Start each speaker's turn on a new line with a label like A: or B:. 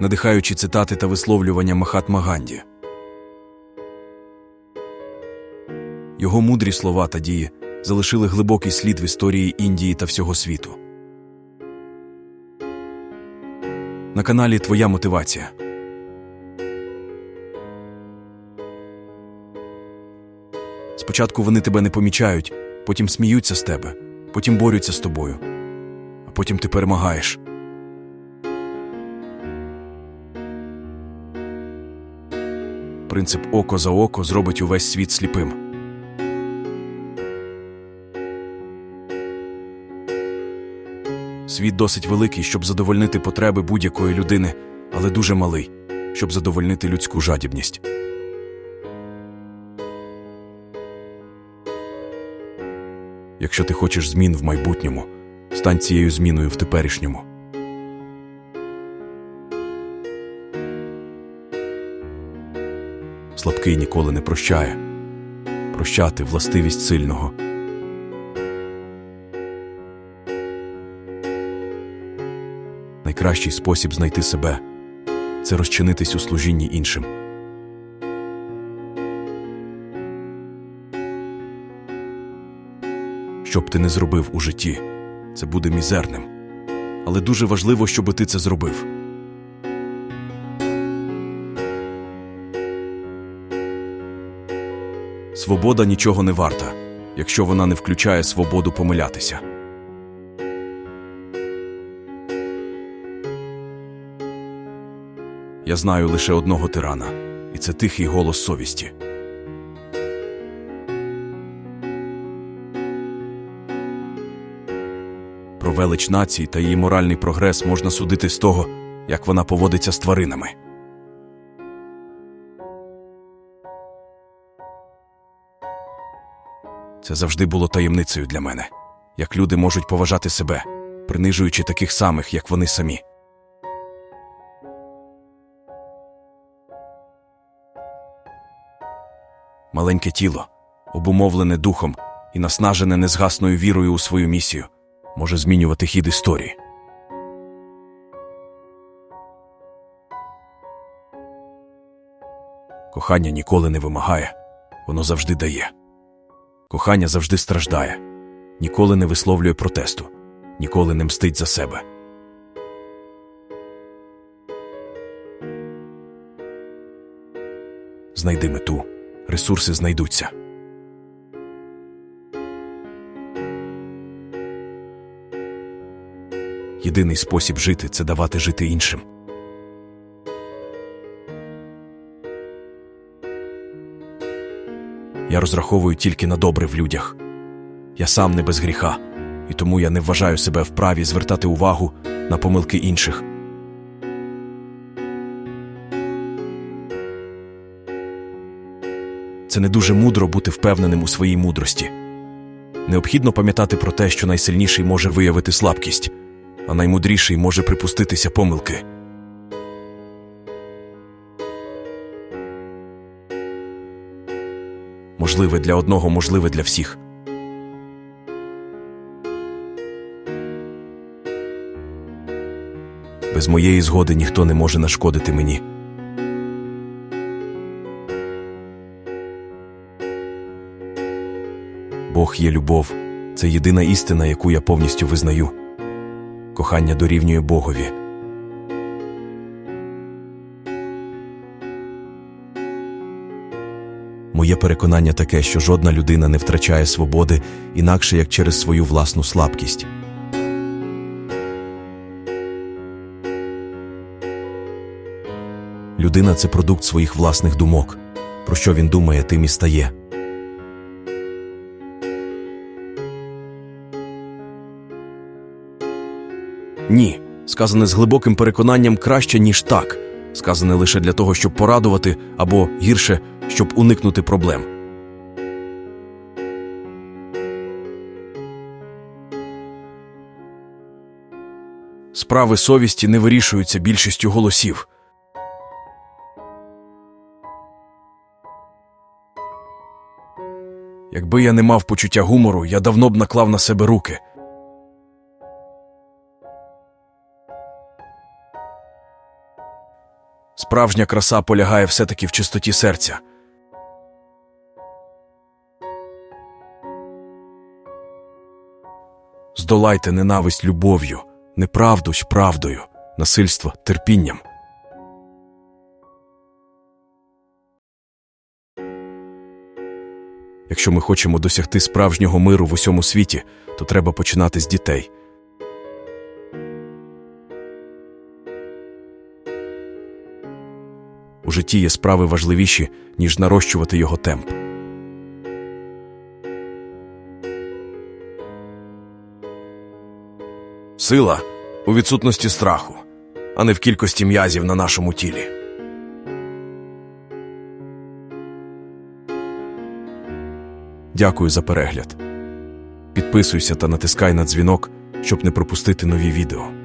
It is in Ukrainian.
A: надихаючі цитати та висловлювання Махатма Ганді. Його мудрі слова та дії залишили глибокий слід в історії Індії та всього світу. На каналі Твоя мотивація. Спочатку вони тебе не помічають, потім сміються з тебе, потім борються з тобою, а потім ти перемагаєш. Принцип око за око зробить увесь світ сліпим. Світ досить великий, щоб задовольнити потреби будь-якої людини, але дуже малий, щоб задовольнити людську жадібність. Якщо ти хочеш змін в майбутньому, стань цією зміною в теперішньому. Слабкий ніколи не прощає. Прощати властивість сильного. Найкращий спосіб знайти себе це розчинитись у служінні іншим. Що б ти не зробив у житті, це буде мізерним. Але дуже важливо, щоб ти це зробив. Свобода нічого не варта, якщо вона не включає свободу помилятися. Я знаю лише одного тирана, і це тихий голос совісті. Про велич нації та її моральний прогрес можна судити з того, як вона поводиться з тваринами. Це завжди було таємницею для мене, як люди можуть поважати себе, принижуючи таких самих, як вони самі. Маленьке тіло, обумовлене духом і наснажене незгасною вірою у свою місію, може змінювати хід історії. Кохання ніколи не вимагає, воно завжди дає. Кохання завжди страждає, ніколи не висловлює протесту, ніколи не мстить за себе. Знайди мету, ресурси знайдуться. Єдиний спосіб жити це давати жити іншим. Я розраховую тільки на добре в людях. Я сам не без гріха, і тому я не вважаю себе вправі звертати увагу на помилки інших. Це не дуже мудро бути впевненим у своїй мудрості. Необхідно пам'ятати про те, що найсильніший може виявити слабкість, а наймудріший може припуститися помилки. Можливе для одного, можливе для всіх. Без моєї згоди ніхто не може нашкодити мені. Бог є любов, це єдина істина, яку я повністю визнаю. Кохання дорівнює Богові. Моє переконання таке, що жодна людина не втрачає свободи інакше як через свою власну слабкість. Людина це продукт своїх власних думок. Про що він думає, тим і стає. Ні, сказане з глибоким переконанням краще, ніж так, сказане лише для того, щоб порадувати, або гірше, щоб уникнути проблем. Справи совісті не вирішуються більшістю голосів. Якби я не мав почуття гумору, я давно б наклав на себе руки. Справжня краса полягає все-таки в чистоті серця. Здолайте ненависть любов'ю, неправду ж правдою, насильство терпінням. Якщо ми хочемо досягти справжнього миру в усьому світі, то треба починати з дітей. У житті є справи важливіші, ніж нарощувати його темп. Сила у відсутності страху, а не в кількості м'язів на нашому тілі. Дякую за перегляд. Підписуйся та натискай на дзвінок, щоб не пропустити нові відео.